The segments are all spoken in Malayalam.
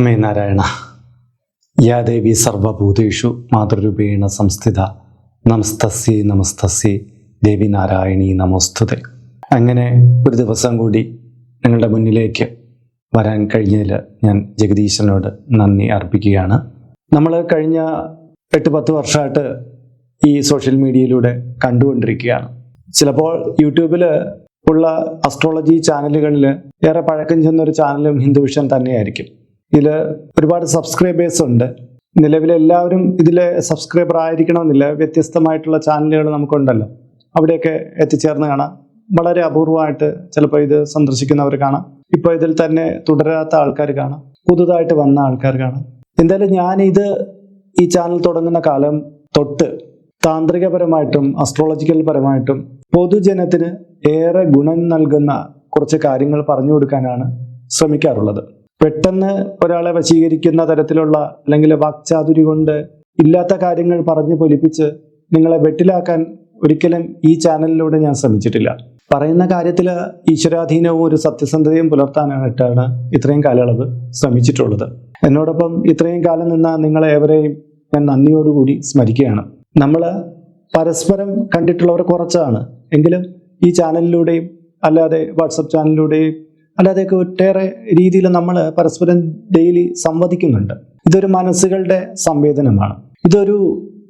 അമ്മേ നാരായണ യാ ദേവി സർവഭൂതേഷു മാതൃരൂപേണ സംസ്ഥിത നമസ്തസ്യ നമസ്തസ്യ ദേവി നാരായണി നമോസ്തുതെ. അങ്ങനെ ഒരു ദിവസം കൂടി നിങ്ങളുടെ മുന്നിലേക്ക് വരാൻ കഴിഞ്ഞതിൽ ഞാൻ ജഗദീശനോട് നന്ദി അർപ്പിക്കുകയാണ്. നമ്മൾ കഴിഞ്ഞ എട്ട് പത്ത് വർഷമായിട്ട് ഈ സോഷ്യൽ മീഡിയയിലൂടെ കണ്ടുകൊണ്ടിരിക്കുകയാണ്. ചിലപ്പോൾ യൂട്യൂബിൽ ഉള്ള അസ്ട്രോളജി ചാനലുകളിൽ ഏറെ പഴക്കം ചെന്നൊരു ചാനലും ഹിന്ദുവിഷൻ തന്നെയായിരിക്കും. ഇതിൽ ഒരുപാട് സബ്സ്ക്രൈബേഴ്സ് ഉണ്ട്. നിലവിൽ എല്ലാവരും ഇതിൽ സബ്സ്ക്രൈബർ ആയിരിക്കണമെന്നില്ല. വ്യത്യസ്തമായിട്ടുള്ള ചാനലുകൾ നമുക്കുണ്ടല്ലോ. അവിടെയൊക്കെ എത്തിച്ചേർന്ന് കാണാം. വളരെ അപൂർവമായിട്ട് ചിലപ്പോൾ ഇത് സന്ദർശിക്കുന്നവർ കാണാം. ഇപ്പോൾ ഇതിൽ തന്നെ തുടരാത്ത ആൾക്കാർ കാണാം. പുതുതായിട്ട് വന്ന ആൾക്കാർ കാണാം. എന്തായാലും ഞാനിത് ഈ ചാനൽ തുടങ്ങുന്ന കാലം തൊട്ട് താന്ത്രികപരമായിട്ടും അസ്ട്രോളജിക്കൽ പരമായിട്ടും പൊതുജനത്തിന് ഏറെ ഗുണം നൽകുന്ന കുറച്ച് കാര്യങ്ങൾ പറഞ്ഞു കൊടുക്കാനാണ് ശ്രമിക്കാറുള്ളത്. പെട്ടെന്ന് ഒരാളെ വശീകരിക്കുന്ന തരത്തിലുള്ള അല്ലെങ്കിൽ വാക്ചാതുരി കൊണ്ട് ഇല്ലാത്ത കാര്യങ്ങൾ പറഞ്ഞു പൊലിപ്പിച്ച് നിങ്ങളെ വെട്ടിലാക്കാൻ ഒരിക്കലും ഈ ചാനലിലൂടെ ഞാൻ ശ്രമിച്ചിട്ടില്ല. പറയുന്ന കാര്യത്തിൽ ഈശ്വരാധീനവും ഒരു സത്യസന്ധതയും പുലർത്താനായിട്ടാണ് ഇത്രയും കാലയളവ് ശ്രമിച്ചിട്ടുള്ളത്. എന്നോടൊപ്പം ഇത്രയും കാലം നിന്ന നിങ്ങളെ ഏവരെയും ഞാൻ നന്ദിയോടുകൂടി സ്മരിക്കുകയാണ്. നമ്മൾ പരസ്പരം കണ്ടിട്ടുള്ളവർ കുറച്ചാണ്. എങ്കിലും ഈ ചാനലിലൂടെയും അല്ലാതെ വാട്സപ്പ് ചാനലിലൂടെയും അല്ലാതെയൊക്കെ ഒട്ടേറെ രീതിയിൽ നമ്മൾ പരസ്പരം ഡെയിലി സംവദിക്കുന്നുണ്ട്. ഇതൊരു മനസ്സുകളുടെ സംവേദനമാണ്. ഇതൊരു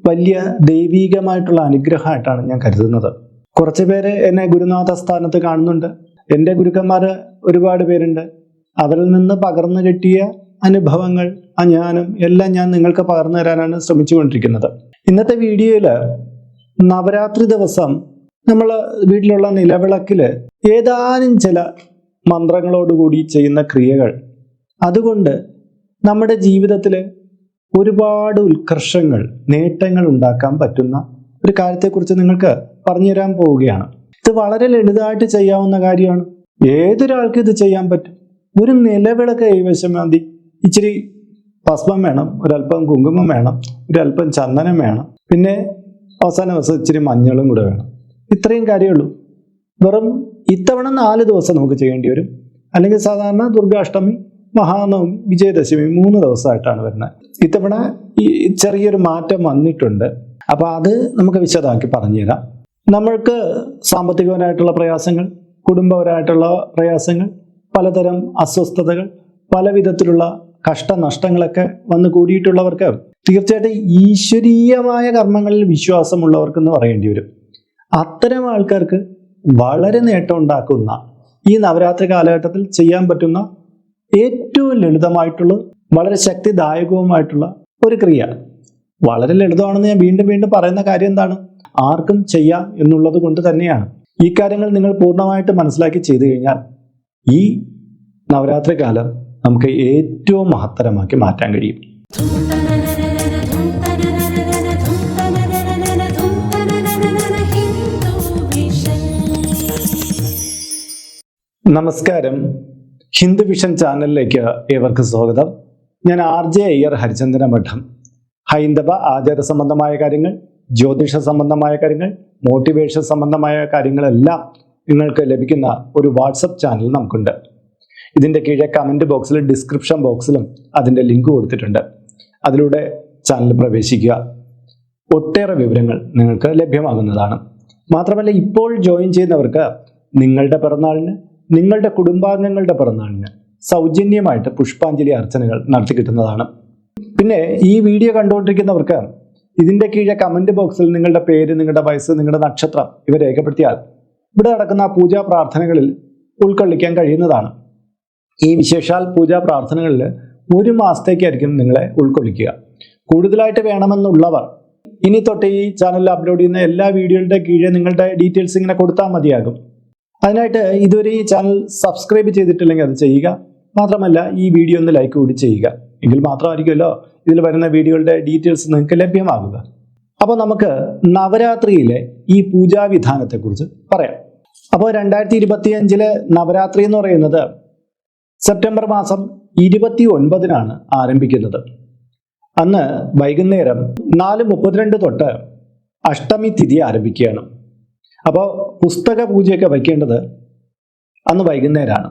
വലിയ ദൈവീകമായിട്ടുള്ള അനുഗ്രഹമായിട്ടാണ് ഞാൻ കരുതുന്നത്. കുറച്ച് പേര് എന്നെ ഗുരുനാഥ സ്ഥാനത്ത് കാണുന്നുണ്ട്. എന്റെ ഗുരുക്കന്മാർ ഒരുപാട് പേരുണ്ട്. അവരിൽ നിന്ന് പകർന്നു കിട്ടിയ അനുഭവങ്ങൾ ആ ജ്ഞാനം എല്ലാം ഞാൻ നിങ്ങൾക്ക് പകർന്നു തരാനാണ് ശ്രമിച്ചുകൊണ്ടിരിക്കുന്നത്. ഇന്നത്തെ വീഡിയോയിൽ നവരാത്രി ദിവസം നമ്മൾ വീട്ടിലുള്ള നിലവിളക്കിൽ ഏതാനും ചില മന്ത്രങ്ങളോടുകൂടി ചെയ്യുന്ന ക്രിയകൾ. അതുകൊണ്ട് നമ്മുടെ ജീവിതത്തിൽ ഒരുപാട് ഉത്കർഷങ്ങൾ നേട്ടങ്ങൾ ഉണ്ടാക്കാൻ പറ്റുന്ന ഒരു കാര്യത്തെക്കുറിച്ച് നിങ്ങൾക്ക് പറഞ്ഞുതരാൻ പോവുകയാണ്. ഇത് വളരെ ലളിതമായിട്ട് ചെയ്യാവുന്ന കാര്യമാണ്. ഏതൊരാൾക്കും ഇത് ചെയ്യാൻ പറ്റും. ഒരു നിലവിളക്ക് കൈവശം മതി. ഇച്ചിരി ഭസ്മം വേണം ഒരല്പം കുങ്കുമം വേണം ഒരല്പം ചന്ദനം വേണം. പിന്നെ അവസാന ദിവസം ഇച്ചിരി മഞ്ഞളും കൂടെ വേണം. ഇത്രയും കാര്യമുള്ളൂ വെറും ഇത്തവണ നാല് ദിവസം നമുക്ക് ചെയ്യേണ്ടി വരും. അല്ലെങ്കിൽ സാധാരണ ദുർഗാഷ്ടമി മഹാനവമി വിജയദശമി മൂന്ന് ദിവസമായിട്ടാണ് വരുന്നത്. ഇത്തവണ ഈ ചെറിയൊരു മാറ്റം വന്നിട്ടുണ്ട്. അപ്പോൾ അത് നമുക്ക് വിശദമാക്കി പറഞ്ഞുതരാം. നമ്മൾക്ക് സാമ്പത്തികപരമായിട്ടുള്ള പ്രയാസങ്ങൾ കുടുംബപരമായിട്ടുള്ള പ്രയാസങ്ങൾ പലതരം അസ്വസ്ഥതകൾ പല വിധത്തിലുള്ള കഷ്ടനഷ്ടങ്ങളൊക്കെ വന്ന് കൂടിയിട്ടുള്ളവർക്ക് തീർച്ചയായിട്ടും ഈശ്വരീയമായ കർമ്മങ്ങളിൽ വിശ്വാസമുള്ളവർക്കെന്ന് പറയേണ്ടി വരും. അത്തരം ആൾക്കാർക്ക് വളരെ നേട്ടം ഉണ്ടാക്കുന്ന ഈ നവരാത്രി കാലഘട്ടത്തിൽ ചെയ്യാൻ പറ്റുന്ന ഏറ്റവും ലളിതമായിട്ടുള്ള വളരെ ശക്തിദായകവുമായിട്ടുള്ള ഒരു ക്രിയ വളരെ ലളിതമാണെന്ന് ഞാൻ വീണ്ടും വീണ്ടും പറയുന്ന കാര്യം എന്താണ്? ആർക്കും ചെയ്യാം എന്നുള്ളത് കൊണ്ട് തന്നെയാണ്. ഈ കാര്യങ്ങൾ നിങ്ങൾ പൂർണമായിട്ട് മനസ്സിലാക്കി ചെയ്തു കഴിഞ്ഞാൽ ഈ നവരാത്രി കാലം നമുക്ക് ഏറ്റവും മഹത്തരമാക്കി മാറ്റാൻ കഴിയും. നമസ്കാരം. ഹിന്ദു വിഷൻ ചാനലിലേക്ക് ഏവർക്കും സ്വാഗതം. ഞാൻ ആർ ജെ അയ്യർ ഹരിചന്ദ്ര മഠം ഹൈന്ദവ ആചാര സംബന്ധമായ കാര്യങ്ങൾ ജ്യോതിഷ സംബന്ധമായ കാര്യങ്ങൾ മോട്ടിവേഷൻ സംബന്ധമായ കാര്യങ്ങളെല്ലാം നിങ്ങൾക്ക് ലഭിക്കുന്ന ഒരു വാട്സപ്പ് ചാനൽ നമുക്കുണ്ട്. ഇതിന്റെ കീഴെ കമന്റ് ബോക്സിലും ഡിസ്ക്രിപ്ഷൻ ബോക്സിലും അതിന്റെ ലിങ്ക് കൊടുത്തിട്ടുണ്ട്. അതിലൂടെ ചാനൽ പ്രവേശിക്കുക. ഒട്ടേറെ വിവരങ്ങൾ നിങ്ങൾക്ക് ലഭ്യമാകുന്നതാണ്. മാത്രമല്ല ഇപ്പോൾ ജോയിൻ ചെയ്യുന്നവർക്ക് നിങ്ങളുടെ പിറന്നാളിന് നിങ്ങളുടെ കുടുംബാംഗങ്ങളുടെ പിറന്നാളിന് സൗജന്യമായിട്ട് പുഷ്പാഞ്ജലി അർച്ചനകൾ നടത്തി കിട്ടുന്നതാണ്. പിന്നെ ഈ വീഡിയോ കണ്ടുകൊണ്ടിരിക്കുന്നവർക്ക് ഇതിന്റെ കീഴെ കമന്റ് ബോക്സിൽ നിങ്ങളുടെ പേര് നിങ്ങളുടെ വയസ്സ് നിങ്ങളുടെ നക്ഷത്രം ഇവ രേഖപ്പെടുത്തിയാൽ ഇവിടെ നടക്കുന്ന പൂജാ പ്രാർത്ഥനകളിൽ ഉൾക്കൊള്ളിക്കാൻ കഴിയുന്നതാണ്. ഈ വിശേഷാൽ പൂജാ പ്രാർത്ഥനകളിൽ ഒരു മാസത്തേക്കായിരിക്കും നിങ്ങളെ ഉൾക്കൊള്ളിക്കുക. കൂടുതലായിട്ട് വേണമെന്നുള്ളവർ ഇനി തൊട്ട് ഈ ചാനലിൽ അപ്ലോഡ് ചെയ്യുന്ന എല്ലാ വീഡിയോകളുടെ കീഴെ നിങ്ങളുടെ ഡീറ്റെയിൽസ് ഇങ്ങനെ കൊടുത്താൽ മതിയാകും. അതിനായിട്ട് ഇതുവരെ ഈ ചാനൽ സബ്സ്ക്രൈബ് ചെയ്തിട്ടില്ലെങ്കിൽ അത് ചെയ്യുക. മാത്രമല്ല ഈ വീഡിയോ ഒന്ന് ലൈക്ക് കൂടി ചെയ്യുക. എങ്കിൽ മാത്രമായിരിക്കുമല്ലോ ഇതിൽ വരുന്ന വീഡിയോകളുടെ ഡീറ്റെയിൽസ് നിങ്ങൾക്ക് ലഭ്യമാകുക. അപ്പോൾ നമുക്ക് നവരാത്രിയിലെ ഈ പൂജാവിധാനത്തെക്കുറിച്ച് പറയാം. അപ്പോൾ രണ്ടായിരത്തി ഇരുപത്തി അഞ്ചിലെ നവരാത്രി എന്ന് പറയുന്നത് സെപ്റ്റംബർ മാസം ഇരുപത്തി ഒൻപതിനാണ് ആരംഭിക്കുന്നത്. അന്ന് വൈകുന്നേരം നാല് മുപ്പത്തിരണ്ട് തൊട്ട് അഷ്ടമി തിഥി ആരംഭിക്കുകയാണ്. അപ്പോൾ പുസ്തക പൂജയൊക്കെ വയ്ക്കേണ്ടത് അന്ന് വൈകുന്നേരമാണ്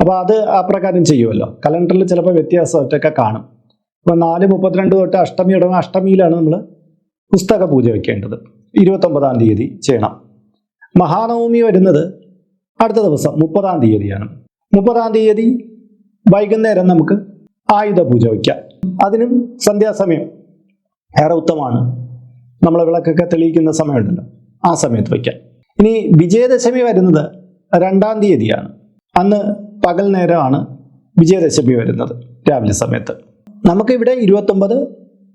അപ്പോൾ അത് അപ്രകാരം പ്രകാരം ചെയ്യുമല്ലോ കലണ്ടറിൽ ചിലപ്പോൾ വ്യത്യാസമായിട്ടൊക്കെ കാണും. അപ്പോൾ നാല് മുപ്പത്തിരണ്ട് തൊട്ട് അഷ്ടമി തുടങ്ങും അഷ്ടമിയിലാണ് നമ്മൾ പുസ്തക പൂജ വയ്ക്കേണ്ടത്. ഇരുപത്തൊമ്പതാം തീയതി ചെയ്യണം. മഹാനവമി വരുന്നത് അടുത്ത ദിവസം മുപ്പതാം തീയതിയാണ്. മുപ്പതാം തീയതി വൈകുന്നേരം നമുക്ക് ആയുധ പൂജ വയ്ക്കാം. അതിനും സന്ധ്യാസമയം. ഏറെ ഉത്തമാണ് നമ്മൾ വിളക്കൊക്കെ തെളിയിക്കുന്ന സമയമുണ്ടല്ലോ. ആ സമയത്ത് വയ്ക്കാം. ഇനി വിജയദശമി വരുന്നത് രണ്ടാം തീയതിയാണ്. അന്ന് പകൽ നേരമാണ് വിജയദശമി വരുന്നത് രാവിലെ സമയത്ത്. നമുക്കിവിടെ ഇരുപത്തൊമ്പത്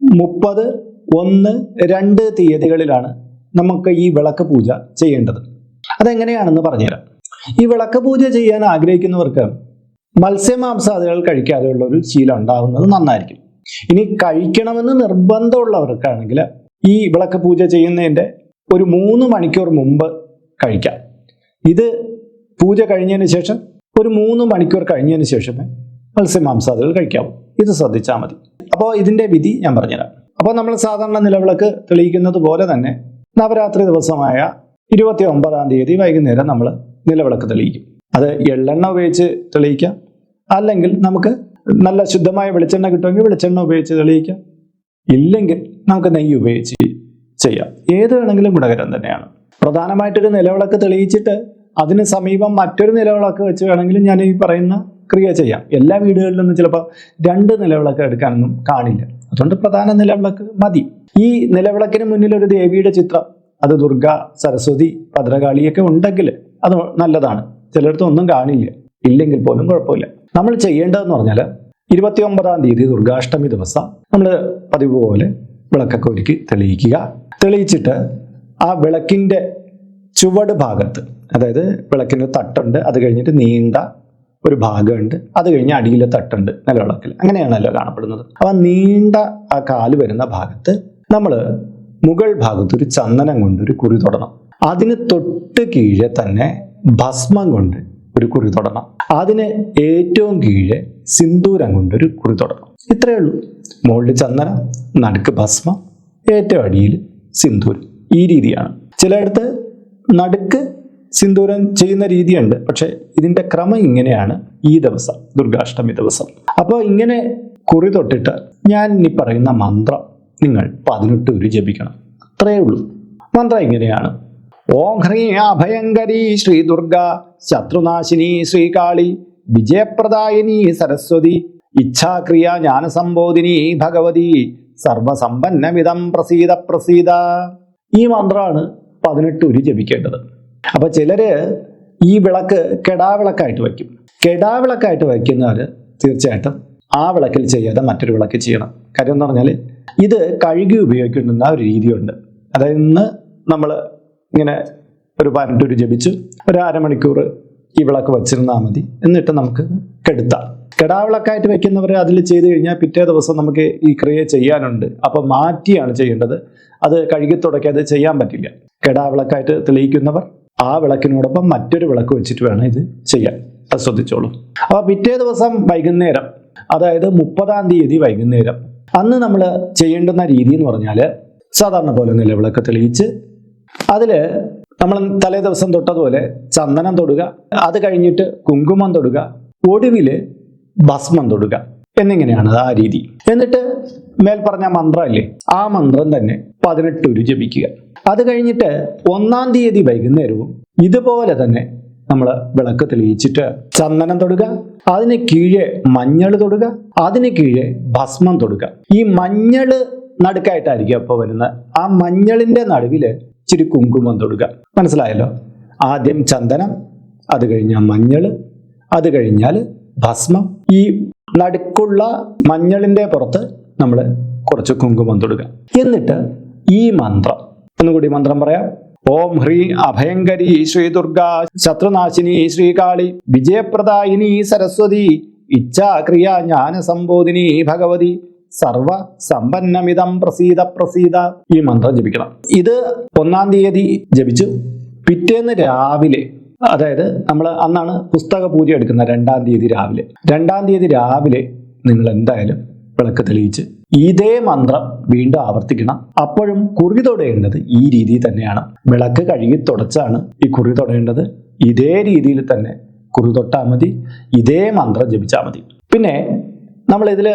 മുപ്പത് ഒന്ന് രണ്ട് തീയതികളിലാണ് നമുക്ക് ഈ വിളക്ക് പൂജ ചെയ്യേണ്ടത്. അതെങ്ങനെയാണെന്ന് പറഞ്ഞുതരാം. ഈ വിളക്ക് പൂജ ചെയ്യാൻ ആഗ്രഹിക്കുന്നവർക്ക് മത്സ്യമാംസാദികൾ കഴിക്കാതെയുള്ള ഒരു ശീലം ഉണ്ടാകുന്നത് നന്നായിരിക്കും. ഇനി കഴിക്കണമെന്ന് നിർബന്ധമുള്ളവർക്കാണെങ്കിൽ ഈ വിളക്ക് പൂജ ചെയ്യുന്നതിന്റെ ഒരു മൂന്ന് മണിക്കൂർ മുമ്പ് കഴിക്കാം. ഇത് പൂജ കഴിഞ്ഞതിന് ശേഷം ഒരു മൂന്ന് മണിക്കൂർ കഴിഞ്ഞതിന് ശേഷമേ മത്സ്യമാംസാദികൾ കഴിക്കാവൂ. ഇത് ശ്രദ്ധിച്ചാൽ മതി. അപ്പോൾ ഇതിന്റെ വിധി ഞാൻ പറഞ്ഞുതരാം. അപ്പോൾ നമ്മൾ സാധാരണ നിലവിളക്ക് തെളിയിക്കുന്നത് പോലെ തന്നെ നവരാത്രി ദിവസമായ ഇരുപത്തി ഒമ്പതാം തീയതി വൈകുന്നേരം നമ്മൾ നിലവിളക്ക് തെളിയിക്കും. അത് എള്ളെണ്ണ ഉപയോഗിച്ച് തെളിയിക്കാം. അല്ലെങ്കിൽ നമുക്ക് നല്ല ശുദ്ധമായ വെളിച്ചെണ്ണ കിട്ടുമെങ്കിൽ വെളിച്ചെണ്ണ ഉപയോഗിച്ച് തെളിയിക്കാം. ഇല്ലെങ്കിൽ നമുക്ക് നെയ്യ് ഉപയോഗിച്ച് ചെയ്യാം. ഏത് വേണമെങ്കിലും ഗുണകരം തന്നെയാണ്. പ്രധാനമായിട്ടൊരു നിലവിളക്ക് തെളിയിച്ചിട്ട് അതിന് സമീപം മറ്റൊരു നിലവിളക്ക് വെച്ച് വേണമെങ്കിലും ഞാൻ ഈ പറയുന്ന ക്രിയ ചെയ്യാം. എല്ലാ വീടുകളിലൊന്നും ചിലപ്പോൾ രണ്ട് നിലവിളക്ക് എടുക്കാനൊന്നും കാണില്ല. അതുകൊണ്ട് പ്രധാന നിലവിളക്ക് മതി. ഈ നിലവിളക്കിന് മുന്നിൽ ഒരു ദേവിയുടെ ചിത്രം അത് ദുർഗ സരസ്വതി ഭദ്രകാളിയൊക്കെ ഉണ്ടെങ്കിൽ അത് നല്ലതാണ്. ചിലയിടത്ത് ഒന്നും കാണില്ല. ഇല്ലെങ്കിൽ പോലും കുഴപ്പമില്ല. നമ്മൾ ചെയ്യേണ്ടതെന്ന് പറഞ്ഞാൽ ഇരുപത്തി ഒമ്പതാം തീയതി ദുർഗാഷ്ടമി ദിവസം നമ്മൾ പതിവ് പോലെ വിളക്കൊക്കെ ഒരുക്കി തെളിയിക്കുക. തെളിയിച്ചിട്ട് ആ വിളക്കിന്റെ ചുവട് ഭാഗത്ത് അതായത് വിളക്കിന് തട്ടുണ്ട് അത് കഴിഞ്ഞിട്ട് നീണ്ട ഒരു ഭാഗമുണ്ട്. അത് കഴിഞ്ഞ് അടിയിലെ തട്ടുണ്ട് നിലവിളക്കിൽ. അങ്ങനെയാണല്ലോ കാണപ്പെടുന്നത്. അപ്പം നീണ്ട ആ കാൽ വരുന്ന ഭാഗത്ത് നമ്മൾ മുകൾ ഭാഗത്ത് ഒരു ചന്ദനം കൊണ്ട് ഒരു കുറി തൊടണം. അതിന് തൊട്ട് കീഴെ തന്നെ ഭസ്മം കൊണ്ട് ഒരു കുറി തൊടണം. അതിന് ഏറ്റവും കീഴെ സിന്ദൂരം കൊണ്ട് ഒരു കുറി തൊടണം. ഇത്രയേ ഉള്ളൂ. മുകളിൽ ചന്ദന നടുക്ക് ഭസ്മ ഏറ്റവും അടിയിൽ സിന്ദൂരം. ഈ രീതിയാണ്. ചിലയിടത്ത് നടുക്ക് സിന്ദൂരം ചെയ്യുന്ന രീതിയുണ്ട്. പക്ഷെ ഇതിന്റെ ക്രമം ഇങ്ങനെയാണ് ഈ ദിവസം ദുർഗാഷ്ടമി ദിവസം. അപ്പോൾ ഇങ്ങനെ കുറി തൊട്ടിട്ട് ഞാൻ ഇനി പറയുന്ന മന്ത്രം നിങ്ങൾ പതിനെട്ട് ഒരു ജപിക്കണം. അത്രയേ ഉള്ളൂ. മന്ത്രം ഇങ്ങനെയാണ്. ഓം ഹ്രീ അഭയങ്കരി ശ്രീ ദുർഗ ശത്രുനാശിനി ശ്രീകാളി വിജയപ്രദായിനി സരസ്വതി ഇച്ഛാക്രിയ ജ്ഞാനസംബോധിനി ഭഗവതി സർവസമ്പന്നമിതം പ്രസീത പ്രസീത. ഈ മന്ത്രമാണ് പതിനെട്ട് ഉരു ജപിക്കേണ്ടത്. അപ്പൊ ചിലര് ഈ വിളക്ക് കെടാവിളക്കായിട്ട് വയ്ക്കും. കെടാവിളക്കായിട്ട് വയ്ക്കുന്നവർ തീർച്ചയായിട്ടും ആ വിളക്കിൽ ചെയ്യാതെ മറ്റൊരു വിളക്ക് ചെയ്യണം. കാര്യം എന്ന് പറഞ്ഞാൽ ഇത് കഴുകി ഉപയോഗിക്കുന്ന ഒരു രീതിയുണ്ട്. അതായത് ഇന്ന് നമ്മൾ ഇങ്ങനെ ഒരു പതിനെട്ടൊരു ജപിച്ചു. ഒരു അരമണിക്കൂർ ഈ വിളക്ക് വച്ചിരുന്നാൽ മതി. എന്നിട്ട് നമുക്ക് കെടുത്താം. കെടാവിളക്കായിട്ട് വെക്കുന്നവർ അതിൽ ചെയ്ത് കഴിഞ്ഞാൽ പിറ്റേ ദിവസം നമുക്ക് ഈ ക്രിയ ചെയ്യാനുണ്ട്. അപ്പോൾ മാറ്റിയാണ് ചെയ്യേണ്ടത്. അത് കഴുകി തുടക്കാതെ ചെയ്യാൻ പറ്റില്ല. കെടാവിളക്കായിട്ട് തെളിയിക്കുന്നവർ ആ വിളക്കിനോടൊപ്പം മറ്റൊരു വിളക്ക് വെച്ചിട്ട് വേണം ഇത് ചെയ്യാൻ. അത് ശ്രദ്ധിച്ചോളൂ. അപ്പോൾ പിറ്റേ ദിവസം വൈകുന്നേരം അതായത് മുപ്പതാം തീയതി വൈകുന്നേരം അന്ന് നമ്മൾ ചെയ്യേണ്ടുന്ന രീതി എന്ന് പറഞ്ഞാൽ സാധാരണ പോലെ നിലവിളക്ക് തെളിയിച്ച് അതിൽ നമ്മൾ തലേ ദിവസം തൊട്ടതുപോലെ ചന്ദനം തൊടുക അത് കഴിഞ്ഞിട്ട് കുങ്കുമം തൊടുക ഒടുവിൽ ഭസ്മം തൊടുക. എന്നിങ്ങനെയാണ് ആ രീതി. എന്നിട്ട് മേൽപ്പറഞ്ഞ മന്ത്രം അല്ലേ ആ മന്ത്രം തന്നെ പതിനെട്ട് ഒരു ജപിക്കുക. അത് കഴിഞ്ഞിട്ട് ഒന്നാം തീയതി വൈകുന്നേരവും ഇതുപോലെ തന്നെ നമ്മൾ വിളക്ക് തെളിയിച്ചിട്ട് ചന്ദനം തൊടുക അതിന് കീഴെ മഞ്ഞൾ തൊടുക അതിന് കീഴെ ഭസ്മം തൊടുക. ഈ മഞ്ഞൾ നടുക്കായിട്ടായിരിക്കും അപ്പോൾ വരുന്നത്. ആ മഞ്ഞളിന്റെ നടുവിൽ ഇച്ചിരി കുങ്കുമം തൊടുക. മനസ്സിലായല്ലോ? ആദ്യം ചന്ദനം അത് കഴിഞ്ഞാൽ മഞ്ഞൾ അത് കഴിഞ്ഞാൽ ഭസ്മം ഈ നടുക്കുള്ള മഞ്ഞളിന്റെ പുറത്ത് നമ്മൾ കുറച്ച് കുങ്കുമം തൊടുക. എന്നിട്ട് ഈ മന്ത്രം ഒന്നുകൂടി മന്ത്രം പറയാം. ഓം ഹ്രീ അഭയങ്കരി ശ്രീ ദുർഗ ശത്രുനാശിനി ശ്രീകാളി വിജയപ്രദായിനി സരസ്വതി ഇച്ഛാക്രിയ ജ്ഞാന സംബോധിനി ഭഗവതി സർവ സമ്പന്നമിതം പ്രസീത പ്രസീത. ഈ മന്ത്രം ജപിക്കണം. ഇത് ഒന്നാം തീയതി ജപിച്ചു. പിറ്റേന്ന് രാവിലെ അതായത് നമ്മൾ അന്നാണ് പുസ്തക പൂജ എടുക്കുന്നത് രണ്ടാം തീയതി രാവിലെ. രണ്ടാം തീയതി രാവിലെ നിങ്ങൾ എന്തായാലും വിളക്ക് തെളിയിച്ച് ഇതേ മന്ത്രം വീണ്ടും ആവർത്തിക്കണം. അപ്പോഴും കുറി തൊടേണ്ടത് ഈ രീതിയിൽ തന്നെയാണ്. വിളക്ക് കഴുകി തുടച്ചാണ് ഈ കുറി തൊടേണ്ടത്. ഇതേ രീതിയിൽ തന്നെ കുറി തൊട്ടാൽ മതി. ഇതേ മന്ത്രം ജപിച്ചാൽ മതി. പിന്നെ നമ്മൾ ഇതിൽ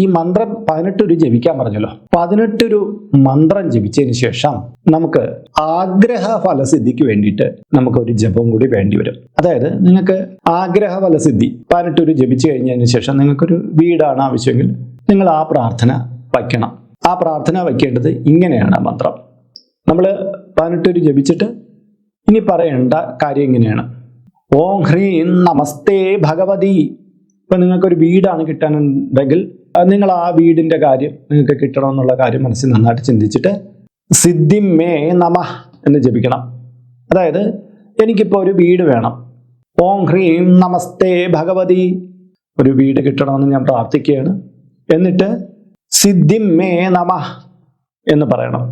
ഈ മന്ത്രം പതിനെട്ടൊരു ജപിക്കാൻ പറഞ്ഞല്ലോ. പതിനെട്ടൊരു മന്ത്രം ജപിച്ചതിന് ശേഷം നമുക്ക് ആഗ്രഹ ഫലസിദ്ധിക്ക് വേണ്ടിയിട്ട് നമുക്ക് ഒരു ജപം കൂടി വേണ്ടി വരും. അതായത് നിങ്ങൾക്ക് ആഗ്രഹ ഫലസിദ്ധി പതിനെട്ടൊരു ജപിച്ചു കഴിഞ്ഞതിന് ശേഷം നിങ്ങൾക്കൊരു വീടാണ് ആവശ്യമെങ്കിൽ നിങ്ങൾ ആ പ്രാർത്ഥന വയ്ക്കണം. ആ പ്രാർത്ഥന വയ്ക്കേണ്ടത് ഇങ്ങനെയാണ് മന്ത്രം. നമ്മൾ പതിനെട്ടൊരു ജപിച്ചിട്ട് ഇനി പറയേണ്ട കാര്യം ഇങ്ങനെയാണ്. ഓം ഹ്രീം നമസ്തേ ഭഗവതി ഇപ്പൊ നിങ്ങൾക്കൊരു വീടാണ് കിട്ടാനുണ്ടെങ്കിൽ നിങ്ങൾ ആ വീടിന്റെ കാര്യം നിങ്ങൾക്ക് കിട്ടണമെന്നുള്ള കാര്യം മനസ്സിൽ നന്നായിട്ട് ചിന്തിച്ചിട്ട് സിദ്ധിമേ നമ എന്ന് ജപിക്കണം. അതായത് എനിക്കിപ്പോൾ ഒരു വീട് വേണം. ഓം ഹ്രീം നമസ്തേ ഭഗവതി. ഒരു വീട് കിട്ടണമെന്ന് ഞാൻ പ്രാർത്ഥിക്കുകയാണ്. എന്നിട്ട് സിദ്ധിമേ നമ എന്ന് പറയണം.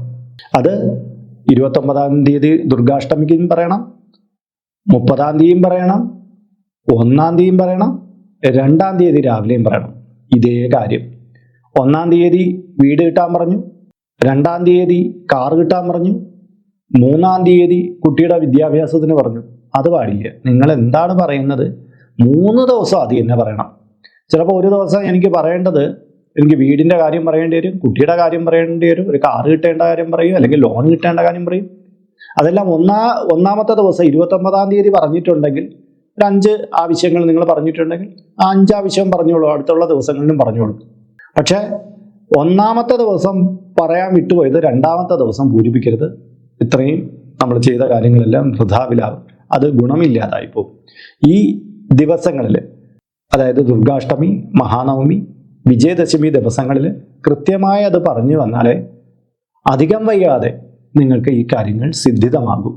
അത് ഇരുപത്തൊമ്പതാം തീയതി ദുർഗാഷ്ടമിക്കും പറയണം. മുപ്പതാം തീയതിയും പറയണം. ഒന്നാം തീയതിയും പറയണം. രണ്ടാം തീയതി രാവിലെയും പറയണം. ഇതേ കാര്യം. ഒന്നാം തീയതി വീട് കിട്ടാൻ പറഞ്ഞു. രണ്ടാം തീയതി കാർ കിട്ടാൻ പറഞ്ഞു. മൂന്നാം തീയതി കുട്ടിയുടെ വിദ്യാഭ്യാസത്തിന് പറഞ്ഞു. അത് പാടില്ല. നിങ്ങൾ എന്താണ് പറയുന്നത്? മൂന്ന് ദിവസം അത് തന്നെ പറയണം. ചിലപ്പോൾ ഒരു ദിവസം എനിക്ക് പറയേണ്ടത് എനിക്ക് വീടിന്റെ കാര്യം പറയേണ്ടി വരും കുട്ടിയുടെ കാര്യം പറയേണ്ടി വരും ഒരു കാർ കിട്ടേണ്ട കാര്യം പറയും അല്ലെങ്കിൽ ലോൺ കിട്ടേണ്ട കാര്യം പറയും. അതെല്ലാം ഒന്നാ ഒന്നാമത്തെ ദിവസം ഇരുപത്തൊമ്പതാം തീയതി പറഞ്ഞിട്ടുണ്ടെങ്കിൽ ഒരു അഞ്ച് ആവശ്യങ്ങൾ നിങ്ങൾ പറഞ്ഞിട്ടുണ്ടെങ്കിൽ ആ അഞ്ച് ആവശ്യം പറഞ്ഞോളൂ അടുത്തുള്ള ദിവസങ്ങളിലും പറഞ്ഞോളൂ. പക്ഷേ ഒന്നാമത്തെ ദിവസം പറയാൻ വിട്ടുപോയത് രണ്ടാമത്തെ ദിവസം പൂരിപ്പിക്കരുത്. ഇത്രയും നമ്മൾ ചെയ്ത കാര്യങ്ങളെല്ലാം വൃഥാവിലാവും. അത് ഗുണമില്ലാതായിപ്പോൾ ഈ ദിവസങ്ങളിൽ അതായത് ദുർഗാഷ്ടമി മഹാനവമി വിജയദശമി ദിവസങ്ങളിൽ കൃത്യമായി അത് പറഞ്ഞു വന്നാലേ അധികം വയ്യാതെ നിങ്ങൾക്ക് ഈ കാര്യങ്ങൾ സിദ്ധിതമാകും.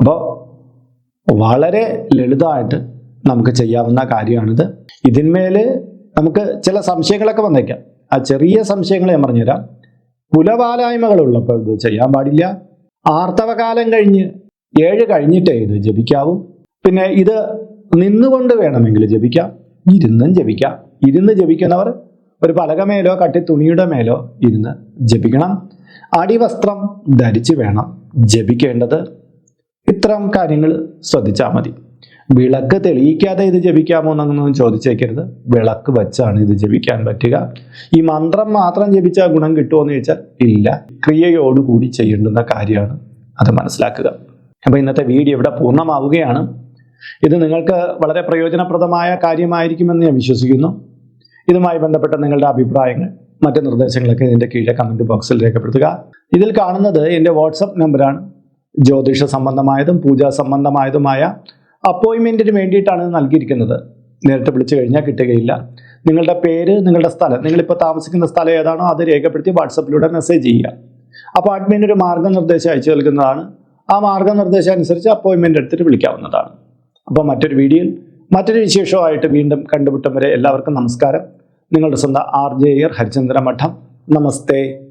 അപ്പോൾ വളരെ ലളിതമായിട്ട് നമുക്ക് ചെയ്യാവുന്ന കാര്യമാണിത്. ഇതിന്മേൽ നമുക്ക് ചില സംശയങ്ങളൊക്കെ വന്നേക്കാം. ആ ചെറിയ സംശയങ്ങൾ ഞാൻ പറഞ്ഞുതരാം. കുലപാലായ്മകളുള്ളപ്പോൾ ഇത് ചെയ്യാൻ പാടില്ല. ആർത്തവകാലം കഴിഞ്ഞ് ഏഴ് കഴിഞ്ഞിട്ടേ ഇത് ജപിക്കാവൂ. പിന്നെ ഇത് നിന്നുകൊണ്ട് വേണമെങ്കിൽ ജപിക്കാം. ഇരുന്നും ജപിക്കാം. ഇരുന്ന് ജപിക്കുന്നവർ ഒരു പലകമേലോ കട്ടി തുണിയുടെ മേലോ ഇരുന്ന് ജപിക്കണം. അടിവസ്ത്രം ധരിച്ച് വേണം ജപിക്കേണ്ടത്. ഇത്തരം കാര്യങ്ങൾ ശ്രദ്ധിച്ചാൽ മതി. വിളക്ക് തെളിയിക്കാതെ ഇത് ജപിക്കാമോ എന്നൊന്നും ചോദിച്ചേക്കരുത്. വിളക്ക് വെച്ചാണ് ഇത് ജപിക്കാൻ പറ്റുക. ഈ മന്ത്രം മാത്രം ജപിച്ചാൽ ഗുണം കിട്ടുമോ എന്ന് ചോദിച്ചാൽ ഇല്ല. ക്രിയയോടുകൂടി ചെയ്യേണ്ടുന്ന കാര്യമാണ് അത് മനസ്സിലാക്കുക. അപ്പോൾ ഇന്നത്തെ വീഡിയോ ഇവിടെ പൂർണമാവുകയാണ്. ഇത് നിങ്ങൾക്ക് വളരെ പ്രയോജനപ്രദമായ കാര്യമായിരിക്കുമെന്ന് ഞാൻ വിശ്വസിക്കുന്നു. ഇതുമായി ബന്ധപ്പെട്ട നിങ്ങളുടെ അഭിപ്രായങ്ങൾ മറ്റ് നിർദ്ദേശങ്ങളൊക്കെ ഇതിന്റെ കീഴെ കമന്റ് ബോക്സിൽ രേഖപ്പെടുത്തുക. ഇതിൽ കാണുന്നത് എന്റെ വാട്സപ്പ് നമ്പറാണ് ജ്യോതിഷ സംബന്ധമായതും പൂജാ സംബന്ധമായതുമായ അപ്പോയിൻമെന്റിന് വേണ്ടിയിട്ടാണ് നൽകിയിരിക്കുന്നത്. നേരിട്ട് വിളിച്ചു കഴിഞ്ഞാൽ കിട്ടുകയില്ല. നിങ്ങളുടെ പേര് നിങ്ങളുടെ സ്ഥലം നിങ്ങളിപ്പോൾ താമസിക്കുന്ന സ്ഥലം ഏതാണോ അത് രേഖപ്പെടുത്തി വാട്സപ്പിലൂടെ മെസ്സേജ് ചെയ്യുക. അപ്പോൾ അഡ്മിൻ ഒരു മാർഗനിർദ്ദേശം അയച്ചു നൽകുന്നതാണ്. ആ മാർഗനിർദ്ദേശം അനുസരിച്ച് അപ്പോയിൻമെന്റ് എടുത്തിട്ട് വിളിക്കാവുന്നതാണ്. അപ്പോൾ മറ്റൊരു വീഡിയോയിൽ മറ്റൊരു വിശേഷമായിട്ട് വീണ്ടും കണ്ടുമുട്ടും വരെ എല്ലാവർക്കും നമസ്കാരം. നിങ്ങളുടെ സ്വന്തം ആർ ജെ എർ ഹരിചന്ദ്ര മഠം നമസ്തേ.